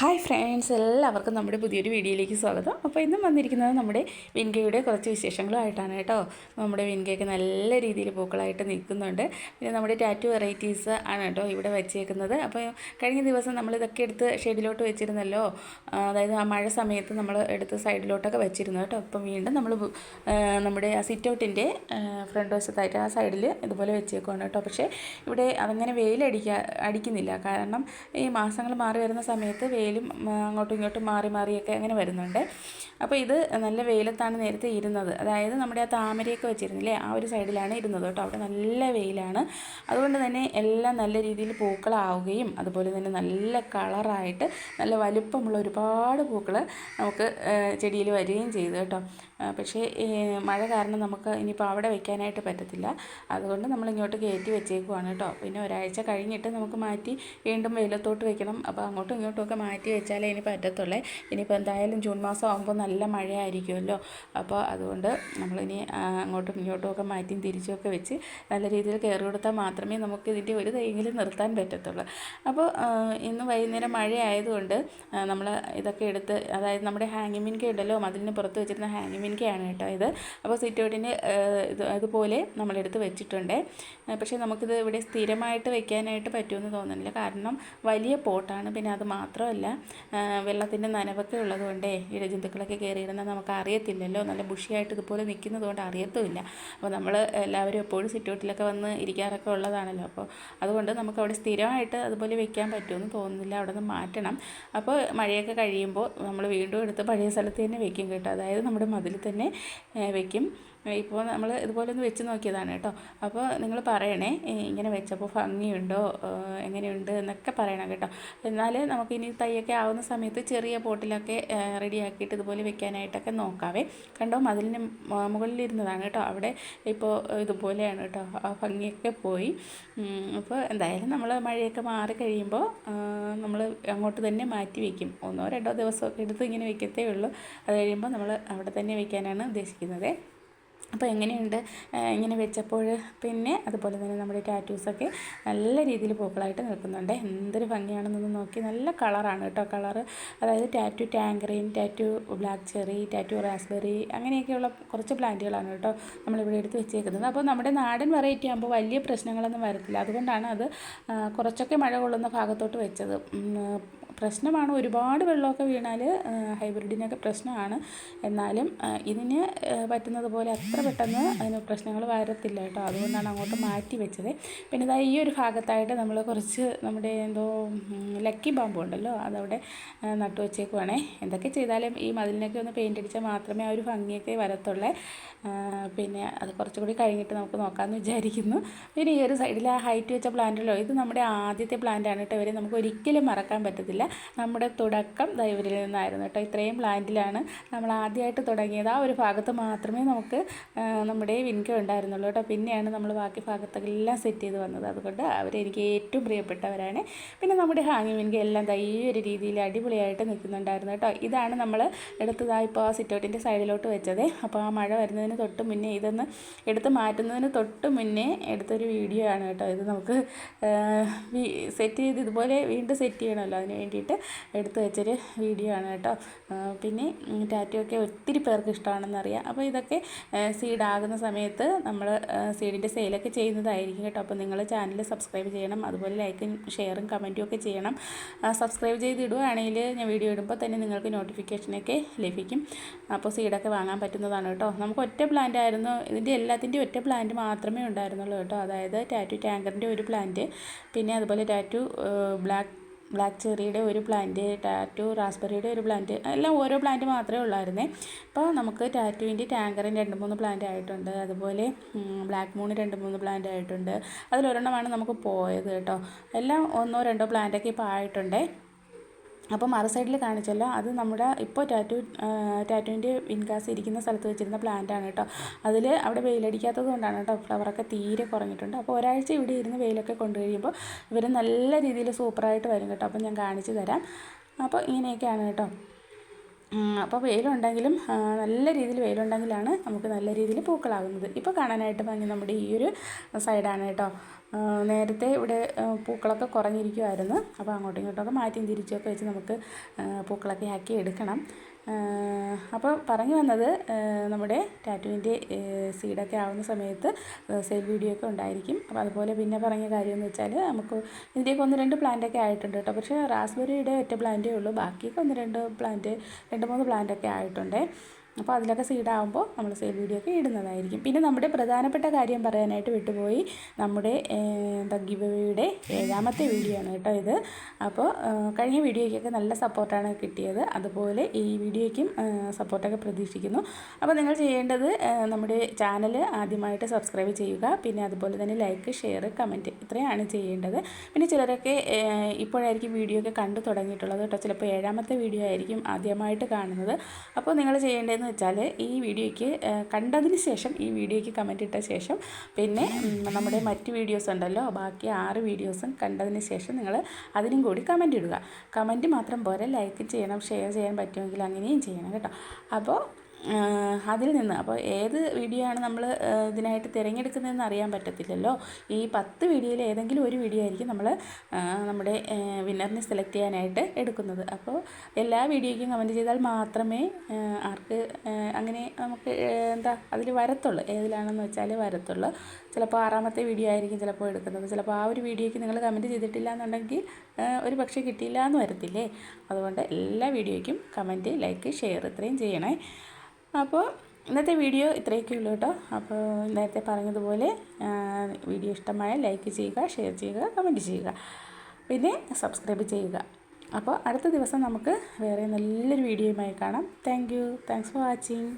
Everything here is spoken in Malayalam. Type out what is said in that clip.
ഹായ് ഫ്രണ്ട്സ് എല്ലാവർക്കും നമ്മുടെ പുതിയൊരു വീഡിയോയിലേക്ക് സ്വാഗതം. അപ്പോൾ ഇന്നും വന്നിരിക്കുന്നത് നമ്മുടെ വിൻകയുടെ കുറച്ച് വിശേഷങ്ങളുമായിട്ടാണ് കേട്ടോ. നമ്മുടെ വിൻകയൊക്കെ നല്ല രീതിയിൽ പൂക്കളായിട്ട് നിൽക്കുന്നുണ്ട്. പിന്നെ നമ്മുടെ ടാറ്റു വെറൈറ്റീസ് ആണ് കേട്ടോ ഇവിടെ വെച്ചേക്കുന്നത്. അപ്പോൾ കഴിഞ്ഞ ദിവസം നമ്മൾ ഇതൊക്കെ എടുത്ത് ഷെഡിലോട്ട് വെച്ചിരുന്നല്ലോ. അതായത് ആ മഴ സമയത്ത് നമ്മൾ എടുത്ത് സൈഡിലോട്ടൊക്കെ വെച്ചിരുന്നു കേട്ടോ. അപ്പം വീണ്ടും നമ്മൾ നമ്മുടെ ആ സിറ്റൗട്ടിന്റെ ഫ്രണ്ട് വശത്തായിട്ട് ആ സൈഡിൽ ഇതുപോലെ വെച്ചേക്കുവാണ് കേട്ടോ. പക്ഷേ ഇവിടെ അതങ്ങനെ വെയിലടിക്കാ അടിക്കുന്നില്ല. കാരണം ഈ മാസങ്ങൾ മാറി വരുന്ന സമയത്ത് വെയിലും ഉം, അങ്ങോട്ടും ഇങ്ങോട്ടും മാറി മാറിയൊക്കെ അങ്ങനെ വരുന്നുണ്ട്. അപ്പോൾ ഇത് നല്ല വെയിലത്താണ് നേരത്തെ ഇരുന്നത്. അതായത് നമ്മുടെ ആ താമരയൊക്കെ വെച്ചിരുന്നില്ലേ ആ ഒരു സൈഡിലാണ് ഇരുന്നത് കേട്ടോ. അവിടെ നല്ല വെയിലാണ്. അതുകൊണ്ട് തന്നെ എല്ലാം നല്ല രീതിയിൽ പൂക്കളാവുകയും അതുപോലെ തന്നെ നല്ല കളറായിട്ട് നല്ല വലുപ്പമുള്ള ഒരുപാട് പൂക്കൾ നമുക്ക് ചെടിയിൽ വരികയും ചെയ്തു കേട്ടോ. പക്ഷേ മഴ കാരണം നമുക്ക് ഇനിയിപ്പോൾ അവിടെ വെക്കാനായിട്ട് പറ്റത്തില്ല. അതുകൊണ്ട് നമ്മൾ ഇങ്ങോട്ട് കയറ്റി വെച്ചേക്കുവാണ് കേട്ടോ. പിന്നെ ഒരാഴ്ച കഴിഞ്ഞിട്ട് നമുക്ക് മാറ്റി വീണ്ടും വെയിലത്തോട്ട് വെക്കണം. അപ്പോൾ അങ്ങോട്ടും ഇങ്ങോട്ടും ഒക്കെ മാറ്റി വെച്ചാലേ ഇനി പറ്റത്തുള്ളേ. ഇനിയിപ്പോൾ എന്തായാലും ജൂൺ മാസം ആകുമ്പോൾ നല്ല മഴയായിരിക്കുമല്ലോ. അപ്പോൾ അതുകൊണ്ട് നമ്മളിനി അങ്ങോട്ടും ഇങ്ങോട്ടും ഒക്കെ മാറ്റിയും തിരിച്ചുമൊക്കെ വെച്ച് നല്ല രീതിയിൽ കയറി കൊടുത്താൽ മാത്രമേ നമുക്ക് ഇതിന്റെ ഒരു തൈയെങ്കിലും നിർത്താൻ പറ്റത്തുള്ളൂ. അപ്പോൾ ഇന്ന് വൈകുന്നേരം മഴ ആയതുകൊണ്ട് നമ്മൾ ഇതൊക്കെ എടുത്ത് അതായത് നമ്മുടെ ഹാങ്ങിങ് മിൻക അതിന് പുറത്ത് വെച്ചിരുന്ന മിൻകയാണ് കേട്ടോ ഇത്. അപ്പോൾ സിറ്റൗട്ടിന് ഇത് അതുപോലെ നമ്മളെടുത്ത് വെച്ചിട്ടുണ്ട്. പക്ഷേ നമുക്കിത് ഇവിടെ സ്ഥിരമായിട്ട് വെക്കാനായിട്ട് പറ്റുമെന്ന് തോന്നുന്നില്ല. കാരണം വലിയ പോട്ടാണ്. പിന്നെ അത് മാത്രമല്ല വെള്ളത്തിന്റെ നനവൊക്കെ ഉള്ളതുകൊണ്ടേ ഇഴജന്തുക്കളൊക്കെ കയറിയിരുന്നാൽ നമുക്ക് അറിയത്തില്ലല്ലോ നല്ല ബുഷിയായിട്ട് ഇതുപോലെ നിൽക്കുന്നതുകൊണ്ട് അറിയത്തുമില്ല. അപ്പോൾ നമ്മൾ എല്ലാവരും എപ്പോഴും സിറ്റൗട്ടിലൊക്കെ വന്ന് ഇരിക്കാറൊക്കെ ഉള്ളതാണല്ലോ. അപ്പോൾ അതുകൊണ്ട് നമുക്ക് അവിടെ സ്ഥിരമായിട്ട് അതുപോലെ വെക്കാൻ പറ്റുമെന്ന് തോന്നുന്നില്ല. അവിടെ നിന്ന് മാറ്റണം. അപ്പോൾ മഴയൊക്കെ കഴിയുമ്പോൾ നമ്മൾ വീണ്ടും എടുത്ത് പഴയ സ്ഥലത്ത് തന്നെ വെക്കും കേട്ടോ. അതായത് നമ്മുടെ മതിൽ തന്നെ വയ്ക്കും ഇപ്പോൾ നമ്മൾ ഇതുപോലെ ഒന്ന് വെച്ച് നോക്കിയതാണ് കേട്ടോ. അപ്പോൾ നിങ്ങൾ പറയണേ ഇങ്ങനെ വെച്ചപ്പോൾ ഭംഗിയുണ്ടോ? എങ്ങനെയുണ്ട് എന്നൊക്കെ പറയണം കേട്ടോ. എന്നാൽ നമുക്ക് ഇനി തൈയൊക്കെ ആവുന്ന സമയത്ത് ചെറിയ പോട്ടിലൊക്കെ റെഡിയാക്കിയിട്ട് ഇതുപോലെ വെക്കാനായിട്ടൊക്കെ നോക്കാവേ. കണ്ടോ? മതിലിന് മുകളിലിരുന്നതാണ് കേട്ടോ. അവിടെ ഇപ്പോൾ ഇതുപോലെയാണ് കേട്ടോ. ആ ഭംഗിയൊക്കെ പോയി. അപ്പോൾ എന്തായാലും നമ്മൾ മഴയൊക്കെ മാറി കഴിയുമ്പോൾ നമ്മൾ അങ്ങോട്ട് തന്നെ മാറ്റി വയ്ക്കും ഒന്നോ രണ്ടോ ദിവസമൊക്കെ എടുത്ത് ഇങ്ങനെ വെക്കത്തേ ഉള്ളൂ. അത് കഴിയുമ്പോൾ നമ്മൾ അവിടെ തന്നെ വെക്കാനാണ് ഉദ്ദേശിക്കുന്നത്. അപ്പോൾ എങ്ങനെയുണ്ട്? ഇങ്ങനെ വെച്ചപ്പോൾ പിന്നെ അതുപോലെ തന്നെ നമ്മുടെ ടാറ്റൂസൊക്കെ നല്ല രീതിയിൽ പൂക്കളായിട്ട് നിൽക്കുന്നുണ്ട്. എന്തൊരു ഭംഗിയാണെന്നൊന്ന് നോക്കി. നല്ല കളറാണ് കേട്ടോ കളർ അതായത് tattoo tangerine tattoo black cherry tattoo raspberry അങ്ങനെയൊക്കെയുള്ള കുറച്ച് പ്ലാന്റുകളാണ് കേട്ടോ നമ്മളിവിടെ എടുത്ത് വെച്ചേക്കുന്നത്. അപ്പോൾ നമ്മുടെ നാടൻ വെറൈറ്റി ആകുമ്പോൾ വലിയ പ്രശ്നങ്ങളൊന്നും വരത്തില്ല. അതുകൊണ്ടാണ് അത് കുറച്ചൊക്കെ മഴ കൊള്ളുന്ന ഭാഗത്തോട്ട് വെച്ചത്. പ്രശ്നമാണ്. ഒരുപാട് വെള്ളമൊക്കെ വീണാൽ ഹൈബ്രിഡിനൊക്കെ പ്രശ്നമാണ്. എന്നാലും ഇതിന് പറ്റുന്നത് പോലെ അത്ര പെട്ടെന്ന് അതിന് പ്രശ്നങ്ങൾ വരത്തില്ല കേട്ടോ. അതുകൊണ്ടാണ് അങ്ങോട്ട് മാറ്റി വെച്ചത്. പിന്നെ ഇതാ ഈ ഒരു ഭാഗത്തായിട്ട് നമ്മൾ കുറച്ച് നമ്മുടെ എന്തോ ലക്കി ബാമ്പു ഉണ്ടല്ലോ അതവിടെ നട്ടു വെച്ചേക്കുവാണേ. എന്തൊക്കെ ചെയ്താലും ഈ മതിലിനൊക്കെ ഒന്ന് പെയിന്റ് അടിച്ചാൽ മാത്രമേ ആ ഒരു ഭംഗിയൊക്കെ വരത്തുള്ളേ. പിന്നെ അത് കുറച്ചുകൂടി കഴിഞ്ഞിട്ട് നമുക്ക് നോക്കാമെന്ന് വിചാരിക്കുന്നു. പിന്നെ ഈ ഒരു സൈഡിൽ ആ ഹൈറ്റ് വെച്ച പ്ലാന്റുള്ളൂ ഇത് നമ്മുടെ ആദ്യത്തെ പ്ലാന്റാണ് കേട്ടോ ഇവരെ. നമുക്ക് ഒരിക്കലും മറക്കാൻ പറ്റത്തില്ല. നമ്മുടെ തുടക്കം ദൈവരിൽ നിന്നായിരുന്നു കേട്ടോ. ഇത്രയും പ്ലാന്റിലാണ് നമ്മൾ ആദ്യമായിട്ട് തുടങ്ങിയത്. ആ ഒരു ഭാഗത്ത് മാത്രമേ നമുക്ക് നമ്മുടെ വിൻകം ഉണ്ടായിരുന്നുള്ളൂ കേട്ടോ. പിന്നെയാണ് നമ്മൾ ബാക്കി ഭാഗത്തെല്ലാം സെറ്റ് ചെയ്ത് വന്നത്. അതുകൊണ്ട് അവരെനിക്ക് ഏറ്റവും പ്രിയപ്പെട്ടവരാണ്. പിന്നെ നമ്മുടെ ഹാങ്ങി വിൻകം എല്ലാം ദാ ഒരു രീതിയിൽ അടിപൊളിയായിട്ട് നിൽക്കുന്നുണ്ടായിരുന്നു കേട്ടോ. ഇതാണ് നമ്മൾ എടുത്തതാ ഇപ്പോൾ സിറ്റൗട്ടിന്റെ സൈഡിലോട്ട് വെച്ചത്. അപ്പോൾ ആ മഴ വരുന്നതിന് തൊട്ട് മുന്നേ ഇതൊന്ന് എടുത്ത് മാറ്റുന്നതിന് തൊട്ട് മുന്നേ എടുത്തൊരു വീഡിയോ ആണ് കേട്ടോ. ഇത് നമുക്ക് സെറ്റ് ചെയ്ത് ഇതുപോലെ വീണ്ടും സെറ്റ് ചെയ്യണമല്ലോ അതിന് വേണ്ടിയിട്ട് എടുത്ത് വെച്ചൊരു വീഡിയോ ആണ് കേട്ടോ. പിന്നെ ടാറ്റൊക്കെ ഒത്തിരി പേർക്ക് ഇഷ്ടമാണെന്നറിയാം. അപ്പോൾ ഇതൊക്കെ സീഡാകുന്ന സമയത്ത് നമ്മൾ സീഡിന്റെ സെയിലൊക്കെ ചെയ്യുന്നതായിരിക്കും കേട്ടോ. അപ്പോൾ നിങ്ങൾ ചാനൽ സബ്സ്ക്രൈബ് ചെയ്യണം. അതുപോലെ ലൈക്കും ഷെയറും കമന്റും ഒക്കെ ചെയ്യണം. സബ്സ്ക്രൈബ് ചെയ്തിടുകയാണെങ്കിൽ ഞാൻ വീഡിയോ ഇടുമ്പോൾ തന്നെ നിങ്ങൾക്ക് നോട്ടിഫിക്കേഷനൊക്കെ ലഭിക്കും. അപ്പോൾ സീഡൊക്കെ വാങ്ങാൻ പറ്റുന്നതാണ് കേട്ടോ. നമുക്ക് ഒറ്റ പ്ലാന്റ് ആയിരുന്നു. ഇതിന്റെ എല്ലാത്തിന്റെയും ഒറ്റ പ്ലാന്റ് മാത്രമേ ഉണ്ടായിരുന്നുള്ളൂ കേട്ടോ. അതായത് ടാറ്റു ടാങ്കറിന്റെ ഒരു പ്ലാന്റ് പിന്നെ അതുപോലെ ടാറ്റു ബ്ലാക്ക് ബ്ലാക്ക് ചെറിയുടെ ഒരു പ്ലാന്റ് ടാറ്റു റാസ്ബെറിയുടെ ഒരു പ്ലാന്റ് എല്ലാം ഓരോ പ്ലാന്റ് മാത്രമേ ഉള്ളായിരുന്നേ. അപ്പോൾ നമുക്ക് ടാറ്റുവിന്റെ ടാങ്കറിന് രണ്ട് മൂന്ന് പ്ലാന്റ് ആയിട്ടുണ്ട്. അതുപോലെ ബ്ലാക്ക് മൂൺ രണ്ട് മൂന്ന് പ്ലാന്റ് ആയിട്ടുണ്ട്. അതിലൊരെണ്ണമാണ് നമുക്ക് പോയത് കേട്ടോ. എല്ലാം ഒന്നോ രണ്ടോ പ്ലാന്റൊക്കെ ഇപ്പോൾ ആയിട്ടുണ്ടേ. അപ്പോൾ മറു സൈഡിൽ കാണിച്ചല്ലോ അത് നമ്മുടെ ഇപ്പോൾ ടാറ്റു ടാറ്റുവിന്റെ വിൻകാസ് ഇരിക്കുന്ന സ്ഥലത്ത് വെച്ചിരുന്ന പ്ലാന്റ് ആണ് കേട്ടോ. അതിൽ അവിടെ വെയിലടിക്കാത്തത് കൊണ്ടാണ് കേട്ടോ ഫ്ലവറൊക്കെ തീരെ കുറഞ്ഞിട്ടുണ്ട്. അപ്പോൾ ഒരാഴ്ച ഇവിടെ ഇരുന്ന് വെയിലൊക്കെ കൊണ്ടു കഴിയുമ്പോൾ ഇവർ നല്ല രീതിയിൽ സൂപ്പറായിട്ട് വരും കേട്ടോ. അപ്പോൾ ഞാൻ കാണിച്ചു തരാം. അപ്പോൾ ഇങ്ങനെയൊക്കെയാണ് കേട്ടോ. അപ്പോൾ വെയിലുണ്ടെങ്കിലും നല്ല രീതിയിൽ വെയിലുണ്ടെങ്കിലാണ് നമുക്ക് നല്ല രീതിയിൽ പൂക്കളാകുന്നത്. ഇപ്പോൾ കാണാനായിട്ട് ഭംഗി നമ്മുടെ ഈ ഒരു സൈഡാണ് കേട്ടോ. നേരത്തെ ഇവിടെ പൂക്കളൊക്കെ കുറഞ്ഞിരിക്കുമായിരുന്നു അപ്പോൾ അങ്ങോട്ടും ഇങ്ങോട്ടൊക്കെ മാറ്റിയും തിരിച്ചൊക്കെ വെച്ച് നമുക്ക് പൂക്കളൊക്കെ ആക്കി എടുക്കണം. അപ്പോൾ പറഞ്ഞു വന്നത് നമ്മുടെ ടാറ്റുവിന്റെ സീഡൊക്കെ ആവുന്ന സമയത്ത് സെയിൽ വീഡിയോ ഒക്കെ ഉണ്ടായിരിക്കും. അപ്പോൾ അതുപോലെ പിന്നെ പറഞ്ഞ കാര്യം എന്ന് വെച്ചാൽ നമുക്ക് ഇതിന്റെയൊക്കെ ഒന്ന് രണ്ട് പ്ലാന്റൊക്കെ ആയിട്ടുണ്ട് കേട്ടോ. പക്ഷേ റാസ്ബെറിയുടെ ഒറ്റ പ്ലാന്റേ ഉള്ളൂ. ബാക്കിയൊക്കെ ഒന്ന് രണ്ട് പ്ലാന്റ് രണ്ട് മൂന്ന് പ്ലാന്റൊക്കെ ആയിട്ടുണ്ട്. അപ്പോൾ അതിലൊക്കെ സീഡാകുമ്പോൾ നമ്മൾ സെയിൽ വീഡിയോ ഒക്കെ ഇടുന്നതായിരിക്കും. പിന്നെ നമ്മുടെ പ്രധാനപ്പെട്ട കാര്യം പറയാനായിട്ട് വിട്ടുപോയി നമ്മുടെ എന്താ ഏഴാമത്തെ വീഡിയോ ആണ് കേട്ടോ ഇത്. അപ്പോൾ കഴിഞ്ഞ വീഡിയോയ്ക്കൊക്കെ നല്ല സപ്പോർട്ടാണ് കിട്ടിയത്. അതുപോലെ ഈ വീഡിയോയ്ക്കും സപ്പോർട്ടൊക്കെ പ്രതീക്ഷിക്കുന്നു. അപ്പോൾ നിങ്ങൾ ചെയ്യേണ്ടത് നമ്മുടെ ചാനൽ ആദ്യമായിട്ട് സബ്സ്ക്രൈബ് ചെയ്യുക. പിന്നെ അതുപോലെ തന്നെ ലൈക്ക് ഷെയർ കമന്റ് ഇത്രയാണ് ചെയ്യേണ്ടത്. പിന്നെ ചിലരൊക്കെ ഇപ്പോഴായിരിക്കും വീഡിയോ ഒക്കെ കണ്ടു തുടങ്ങിയിട്ടുള്ളത് കേട്ടോ. ചിലപ്പോൾ ഏഴാമത്തെ വീഡിയോ ആയിരിക്കും ആദ്യമായിട്ട് കാണുന്നത്. അപ്പോൾ നിങ്ങൾ ചെയ്യേണ്ടതെന്ന് വെച്ചാൽ ഈ വീഡിയോയ്ക്ക് കണ്ടതിന് ശേഷം ഈ വീഡിയോയ്ക്ക് കമന്റ് ഇട്ട ശേഷം പിന്നെ നമ്മുടെ മറ്റ് വീഡിയോസ് ഉണ്ടല്ലോ ബാക്കി ആറ് വീഡിയോസും കണ്ടതിന് ശേഷം നിങ്ങൾ അതിനും കൂടി കമന്റ് ഇടുക. കമന്റ് മാത്രം പോരെ ലൈക്ക് ചെയ്യണം ഷെയർ ചെയ്യാൻ പറ്റുമെങ്കിൽ അങ്ങനെയും ചെയ്യണം കേട്ടോ. അപ്പോൾ അതിൽ നിന്ന്. അപ്പോൾ ഏത് വീഡിയോ ആണ് നമ്മൾ ഇതിനായിട്ട് തിരഞ്ഞെടുക്കുന്നതെന്ന് അറിയാൻ പറ്റത്തില്ലല്ലോ. ഈ പത്ത് വീഡിയോയിൽ ഏതെങ്കിലും ഒരു വീഡിയോ ആയിരിക്കും നമ്മൾ നമ്മുടെ വിന്നറിനെ സെലക്ട് ചെയ്യാനായിട്ട് എടുക്കുന്നത്. അപ്പോൾ എല്ലാ വീഡിയോയ്ക്കും കമന്റ് ചെയ്താൽ മാത്രമേ ആർക്ക് അങ്ങനെ നമുക്ക് എന്താ അതിൽ വരത്തുള്ളൂ. ഏതിലാണെന്ന് വെച്ചാൽ വരത്തുള്ളൂ. ചിലപ്പോൾ ആറാമത്തെ വീഡിയോ ആയിരിക്കും ചിലപ്പോൾ എടുക്കുന്നത്. ചിലപ്പോൾ ആ ഒരു വീഡിയോയ്ക്ക് നിങ്ങൾ കമന്റ് ചെയ്തിട്ടില്ല എന്നുണ്ടെങ്കിൽ ഒരു പക്ഷേ കിട്ടിയില്ല എന്ന് വരത്തില്ലേ? അതുകൊണ്ട് എല്ലാ വീഡിയോയ്ക്കും കമന്റ് ലൈക്ക് ഷെയർ ഇത്രയും ചെയ്യണേ. അപ്പോൾ ഇന്നത്തെ വീഡിയോ ഇത്രയൊക്കെ ഉള്ളൂ കേട്ടോ. അപ്പോൾ നേരത്തെ പറഞ്ഞതുപോലെ വീഡിയോ ഇഷ്ടമായ ലൈക്ക് ചെയ്യുക ഷെയർ ചെയ്യുക കമന്റ് ചെയ്യുക. പിന്നെ സബ്സ്ക്രൈബ് ചെയ്യുക. അപ്പോൾ അടുത്ത ദിവസം നമുക്ക് വേറെ നല്ലൊരു വീഡിയോയുമായി കാണാം. Thank you thanks for watching